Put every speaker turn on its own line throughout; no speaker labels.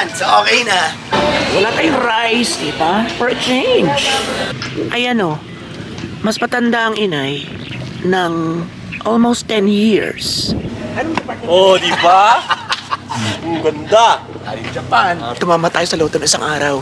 Ayan, so okay na.
Wala tayong rice, di ba? For a change. Ayan o. Mas matanda ang inay ng almost 10 years.
Oh, di ba? Ang ganda.
Galing Japan.
Tumama tayo sa loto ng isang araw.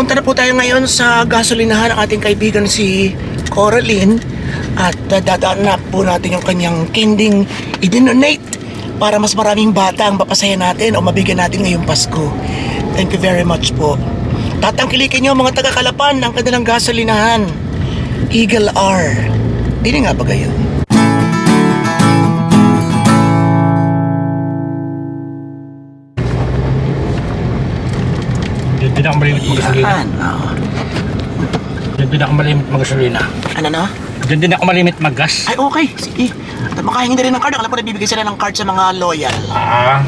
Papunta na po tayo ngayon sa gasolinahan ng ating kaibigan si Coraline at uh, dadaan na po natin yung kanyang kinding i-donate para mas maraming bata ang papasaya natin o mabigyan natin ngayong Pasko. Thank you very much po. Tatangkilikin nyo mga taga-Kalapan ng kanilang gasolinahan. Eagle R. Dili nga ba kayo?
Diyan din ako malimit magasolina.
Yan. Oh.
Diyan din ako malimit magasolina.
Ano no?
Diyan din ako malimit maggas.
Ay okay, sige. At makahingi na rin ng card. Alam ko na bibigay sila ng card sa mga loyal.
Ah,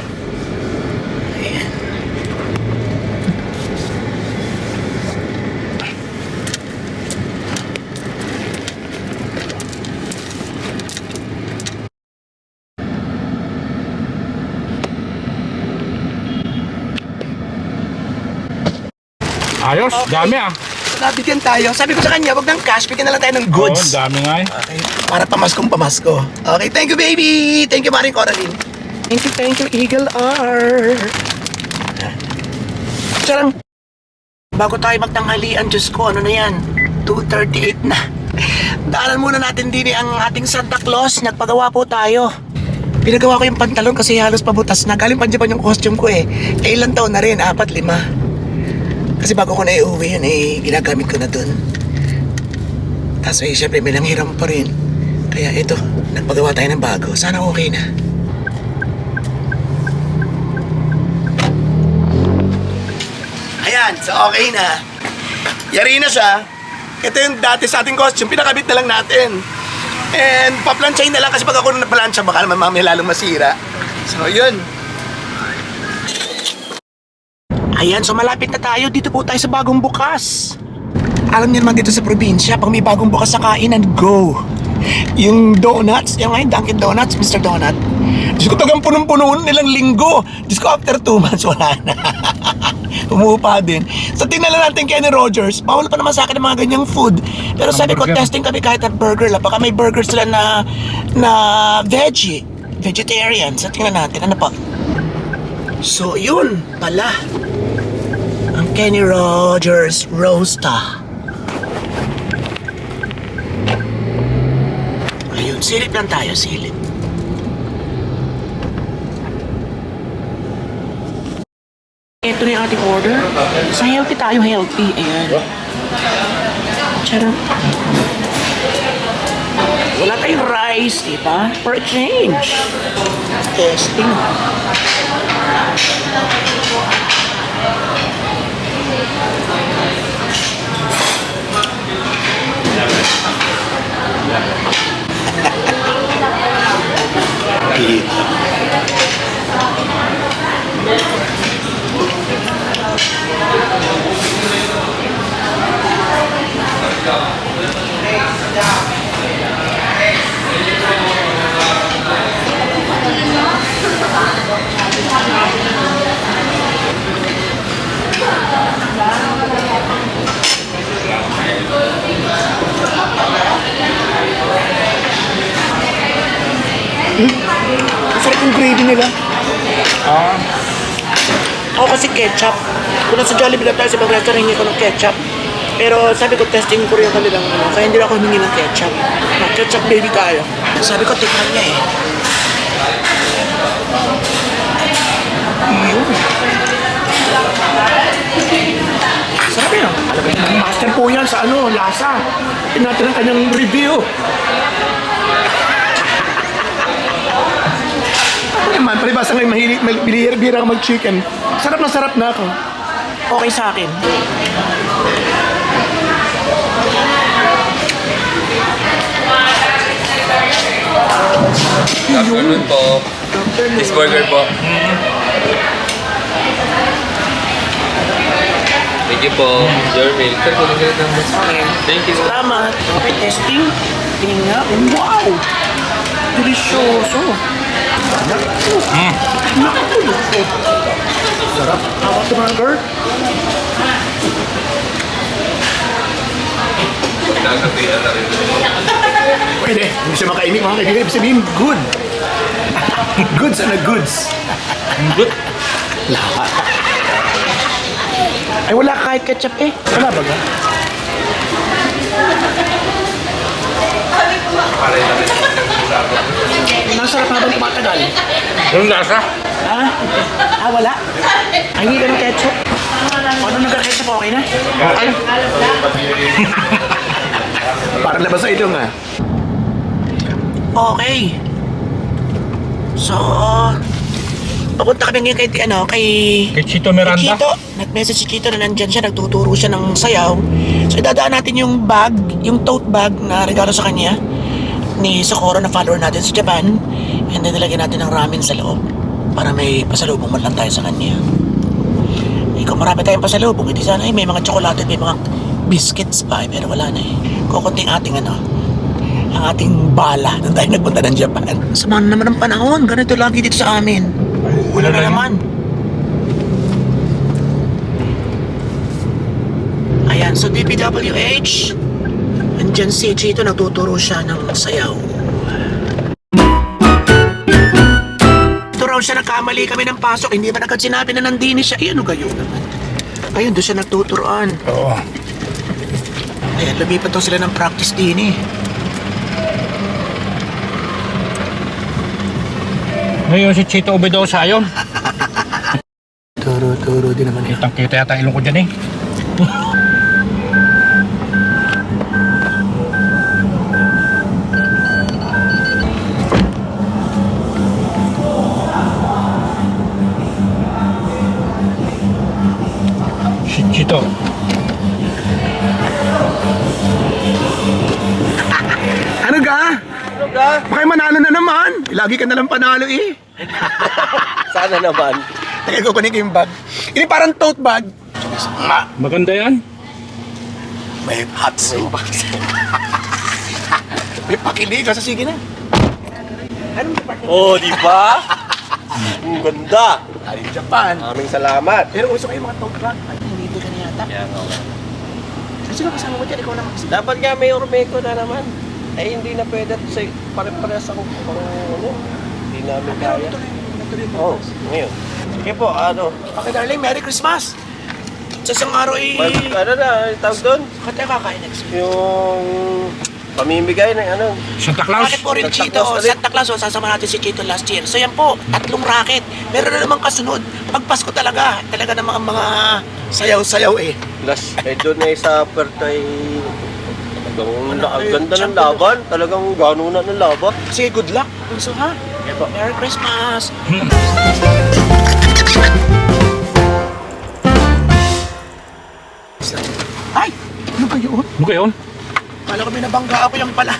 ayos. Dami ah.
Nabigyan tayo. Sabi ko sa kanya, wag ng cash, bigyan na lang tayo ng
Oo,
goods.
dami nga eh.
Okay. Para pamaskong pamasko. Okay, thank you baby! Thank you Maring Coraline. Thank you, thank you Eagle R. Sarang, bago tayo magtanghalian, Diyos ko, ano na yan? 2.38 na. Daanan muna natin din ang ating Santa Claus. Nagpagawa po tayo. Pinagawa ko yung pantalon kasi halos pabutas na. Galing pa Japan yung costume ko eh. Eh ilang taon na rin? Apat, lima. Kasi bago ko na iuwi yun eh, ginagamit ko na dun. Tapos eh, syempre may nanghiram pa rin. Kaya ito, nagpagawa tayo ng bago. Sana okay na.
Ayan, so okay na. Yari na siya. Ito yung dati sa ating costume, pinakabit na lang natin. And paplansyahin na lang kasi pag ako na naplansya, baka naman mamaya lalong masira. So yun.
Ayan, so malapit na tayo. Dito po tayo sa bagong bukas. Alam niyo naman dito sa probinsya, pag may bagong bukas sa kainan, go! Yung donuts, yung ngayon Dunkin Donuts, Mr. Donut. Diyos ko, tagang punong-puno nilang linggo. Diyos ko, after two months, wala na. Umuupa din. So, tingnan lang natin Kenny Rogers. Bawal pa naman sa akin ng mga ganyang food. Pero sabi ko, testing kami kahit at burger lang. Baka may burger sila na, na veggie. Vegetarian. So, tingnan natin. Ano pa? So, yun pala. Kenny Rogers Roasta. Ayun, silip lang tayo, silip. Ito yung ating order. Sa healthy tayo, healthy. Ayan. Charot. Wala tayong rice, di ba? For a change. Testing. Pilit. Masarap yung gravy nila.
Ah,
Ako kasi ketchup. Kung nasa Jollibee na tayo sa ibang restaurant, hingi ko ng ketchup. Pero sabi ko, testing ko rin yung kanilang ano. Kaya hindi ako humingi ng ketchup. No, ketchup baby tayo. Sabi ko, tikman niya eh. Yun. Sabi no? Master po yan sa ano, lasa. Tinatin ang kanyang review. Naman, palibasa ngayon mahilig, bihira ka mag-chicken. Sarap na sarap na ako. Okay sa akin.
Afternoon po. Cheeseburger po.
Thank you po. Your meal. Sir, kunin ka lang ng
Okay.
Thank you.
Salamat. Okay, testing. Tingin nga. Wow! Delicioso. Naku. Sarap. How about the burger?
Pwede. Hindi siya makaimik mga kaibigan. Ibig sabihin, good. goods and a goods.
Good.
Ay, wala ka kahit ketchup eh. Wala ba ga? Masarap habang tumatagal.
Yung lasa?
Ha? Ah, wala? Ay, hindi ka ng ketchup. Ano nagka-ketchup, okay na?
Okay.
Parang labas sa ito nga.
Okay. So, papunta kami ngayon kay, ano, kay...
Kay Chito
kay
Miranda.
Chito. Nag-message si Chito na nandyan siya, nagtuturo siya ng sayaw. So, idadaan natin yung bag, yung tote bag na regalo sa kanya ni Socorro na follower natin sa Japan. And then, nilagyan natin ng ramen sa loob para may pasalubong man lang tayo sa kanya. Eh, kung marami tayong pasalubong, hindi sana eh, may mga tsokolate, may mga biscuits pa, eh, pero wala na eh. Kukunting ating ano, ang ating bala nung tayo nagpunta ng Japan. Sama na naman ang panahon. Ganito lagi dito sa amin. Wala na naman. Ayan, so DPWH. Andyan si Chito, nagtuturo siya ng sayaw. Ito raw siya nagkamali kami ng pasok. Hindi ba agad sinabi na nandini siya? Eh, ano gayo naman? Ayun, doon siya nagtuturoan.
Oo.
Ayan, lumipat daw sila ng practice din eh.
Ngayon si Chito Obedosa yun.
Turo-turo din naman yun.
Kitang kita yata ilong ko dyan eh. Si Chito.
Ano ga?
Ano ka?
Baka manalo na naman. Lagi ka nalang panalo eh.
Sana naman.
Teka, kukunin ko yung bag. Ini parang tote bag. Ma,
Maganda yan.
may hot sauce. may pakilig ka sa sige na.
Oh, di ba? Ang ganda.
Ay, Japan.
Aming salamat.
Pero uso kayo mga tote bag.
Na yata.
Kaya nga.
Sino kasama mo dyan? Ikaw naman.
Dapat nga may Ormeco na naman. Eh, hindi na pwede sa pare-parehas ako pang ano. Hindi namin kaya. Oh, ngayon. Sige po, ano.
Okay, darling. Merry Christmas! Sa isang araw eh...
Mag, ano na, tawag doon?
Tayo kakain next week?
Yung pamimigay ng ano.
Santa Claus.
Racket po rin
Santa
Chito.
Claus ulit.
Santa Claus. O, sasama natin si Chito last year. So yan po, tatlong racket. Meron na namang kasunod. Pag Pasko talaga, talaga namang ang mga sayaw-sayaw eh.
Plus, eh doon eh sa Puerto ay talagang na, ang ganda ng laban. Talagang gano'n na ng laban.
Sige, good luck. So ha? Merry Christmas! Ay! Ano ba yun?
Ano kayo?
Kala ko may nabangga ako yan pala.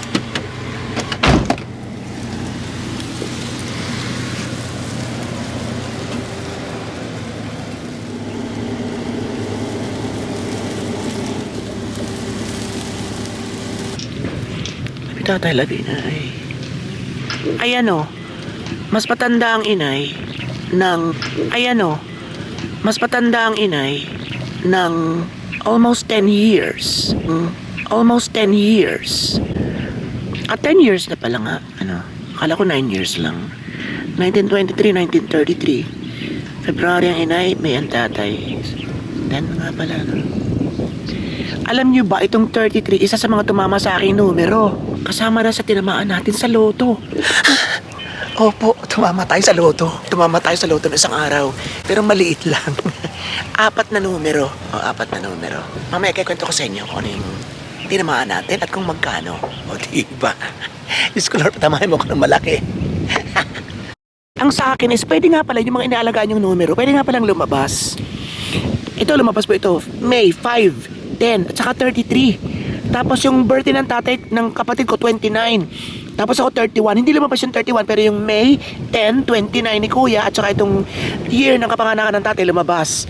Sabi tatay labi na ay. Ay ano, mas patanda ang inay ng, ay ano, mas patanda ang inay ng almost 10 years. Mm, almost 10 years. At 10 years na pala nga. Ano, akala ko 9 years lang. 1923, 1933. February ang inay, May ang tatay. Then nga pala. No? Alam niyo ba, itong 33, isa sa mga tumama sa aking numero. Kasama na sa tinamaan natin sa loto. Opo, tumama tayo sa loto. Tumama tayo sa loto ng isang araw. Pero maliit lang. apat na numero. O, apat na numero. Mamaya kikwento ko sa inyo kung ano yung tinamaan natin at kung magkano. O, diba? Diyos ko, Lord, patamahin mo ko ng malaki. Ang sa akin is, pwede nga pala yung mga inaalagaan yung numero, pwede nga palang lumabas. Ito, lumabas po ito. May 5, 10, at saka 33. Tapos yung birthday ng tatay, ng kapatid ko, 29. Tapos ako 31. Hindi lumabas yung 31, pero yung May 10, 29 ni Kuya, at saka itong year ng kapanganakan ng tatay lumabas.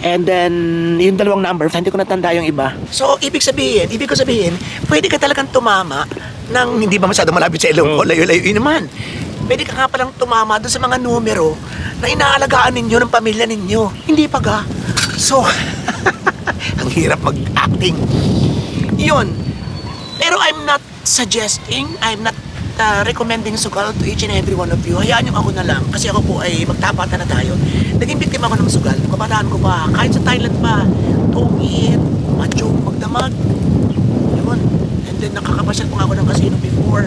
And then, yung dalawang number, hindi ko natanda yung iba. So, ibig sabihin, ibig ko sabihin, pwede ka talagang tumama ng hindi ba masyado malapit sa ilong ko, layo-layo yun naman. Pwede ka nga palang tumama doon sa mga numero na inaalagaan ninyo ng pamilya ninyo. Hindi pa ga. So, ang hirap mag-acting. Yun. Pero I'm not suggesting, I'm not uh, recommending sugal to each and every one of you. Hayaan yung ako na lang. Kasi ako po ay magtapatan na tayo. Naging biktima ako ng sugal. Kabataan ko pa. Kahit sa Thailand pa. Tungit, macho, magdamag. Yun. And then nakakapasyal pa nga ako ng casino before.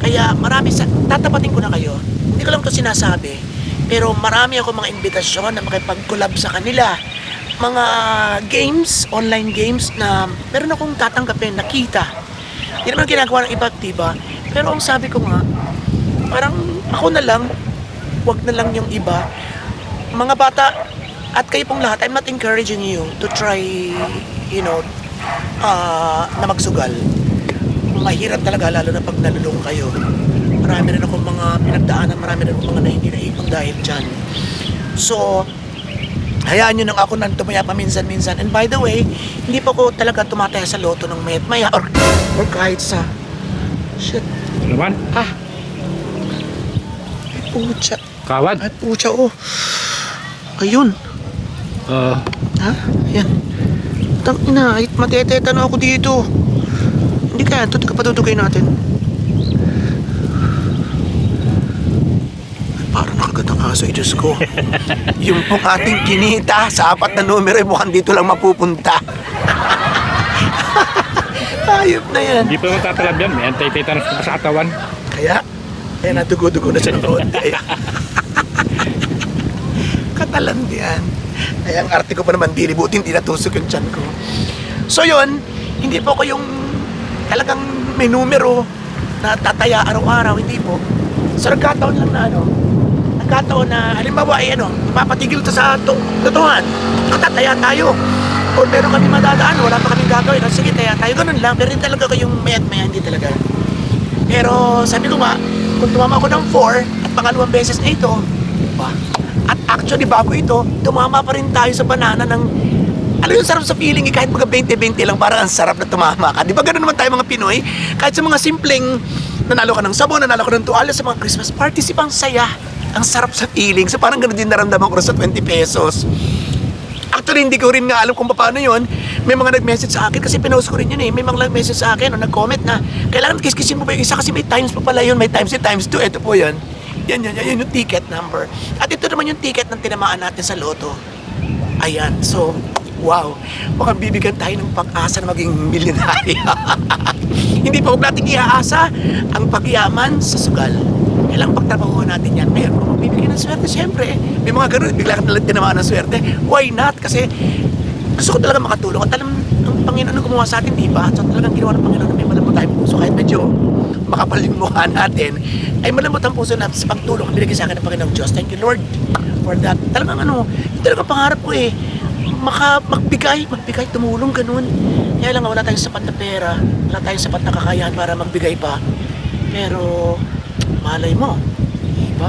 Kaya marami sa... Tatapatin ko na kayo. Hindi ko lang to sinasabi. Pero marami ako mga imbitasyon na makipag-collab sa kanila. Mga games, online games na meron akong tatanggapin, nakita. Hindi naman ginagawa ng iba, diba? Pero ang sabi ko nga, parang ako na lang, wag na lang yung iba. Mga bata, at kayo pong lahat, I'm not encouraging you to try, you know, ah, na magsugal. Mahirap talaga, lalo na pag nalulung kayo. Marami rin akong mga pinagdaanan, marami rin akong mga na hindi naipang dahil dyan. So, hayaan nyo nang ako nang tumaya paminsan-minsan. And by the way, hindi pa ko talaga tumataya sa loto ng mayat maya or, or kahit sa... Shit.
Ano naman?
Ah. Ay, pucha.
Kawad.
Ay, pucha, oh. Ayun.
Uh,
Ha? Yan. Tang ina, ay mateteta na ako dito. Hindi kaya, ito, kapadudugay natin. Ay, parang nakagat ang aso, Diyos ko. yung pong ating kinita sa apat na numero, ay mukhang dito lang mapupunta. Ayop na yan.
hindi pa naman tatalab yan. May anti-tetanus pa sa katawan.
Kaya, kaya natugo-dugo na siya ng konti. Katalandi yan. Kaya ang arte ko pa naman dili, buti hindi natusok yung tiyan ko. So yun, hindi po ko yung talagang may numero na tataya araw-araw, hindi po. So nagkataon lang na ano, nagkataon na halimbawa ay ano, mapatigil to sa to, totohan. Tataya tayo. O meron kami madadaan, wala pa kaming gagawin. O, sige, taya tayo. Ganun lang. Pero talaga kayong mayat maya, hindi talaga. Pero sabi ko nga, kung tumama ako ng 4 at pangalawang beses na ito, ba? At actually bago ito, tumama pa rin tayo sa banana ng ano yung sarap sa feeling eh, kahit mga 20-20 lang parang ang sarap na tumama ka. Di ba ganun naman tayo mga Pinoy? Kahit sa mga simpleng nanalo ka ng sabon, nanalo ka ng tuwalya sa mga Christmas parties, ibang saya. Ang sarap sa feeling. So parang ganun din naramdaman ko sa 20 pesos. Actually, hindi ko rin nga alam kung paano yun. May mga nag-message sa akin kasi pinost ko rin yun eh. May mga nag-message sa akin o nag-comment na kailangan kiskisin mo pa yung isa kasi may times pa pala yun. May times yun, times 2. Ito po yun. Yan, yan, yan, yun yung ticket number. At ito naman yung ticket ng tinamaan natin sa loto. Ayan, so, wow. Mukhang bibigyan tayo ng pag-asa na maging milyonaryo. Hindi pa huwag natin iaasa ang pagyaman sa sugal. Kailangan pagtrabahuhan natin yan. Ngayon, kung magbibigay ng swerte, siyempre, may mga ganun, bigla ka nalang tinamaan ng swerte. Why not? Kasi gusto ko talaga makatulong. At alam, ang Panginoon ang gumawa sa atin, di ba? So talagang ginawa ng Panginoon na may malambot tayong puso. Kahit medyo makapal yung mukha natin, ay malambot ang puso na sa pagtulong ang binigay sa akin ng Panginoong Diyos. Thank you, Lord, for that. Talagang ano, talagang pangarap ko eh. Maka, magbigay, magbigay, tumulong, ganun. Kaya lang wala tayong sapat na pera, wala tayong sapat na kakayahan para magbigay pa. Pero, malay mo, di ba?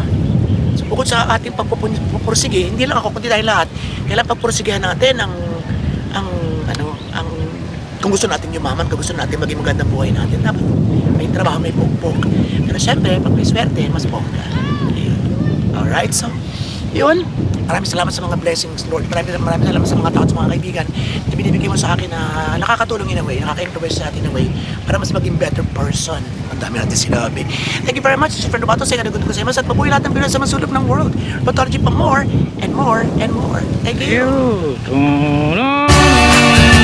So, bukod sa ating pagpupursige, hindi lang ako, kundi tayo lahat, kailangan pagpursigihan natin ang, ang, ano, ang, kung gusto natin yumaman, kung gusto natin maging magandang buhay natin, dapat may trabaho, may pokpok. Pero syempre, pag may swerte, mas. Ayun. Alright, so, yun. Maraming salamat sa mga blessings, Lord. Maraming, maraming salamat sa mga tao sa mga kaibigan na binibigay mo sa akin na nakakatulong in a way, nakaka-influence sa atin in a way para mas maging better person. Ang dami natin sinabi. Thank you very much. Is Fernando Bato. Say ka ko sa imas at mabuhay lahat ng Pinoy sa masulok ng world. Pathology pa more and more and more. Thank you.
Tunay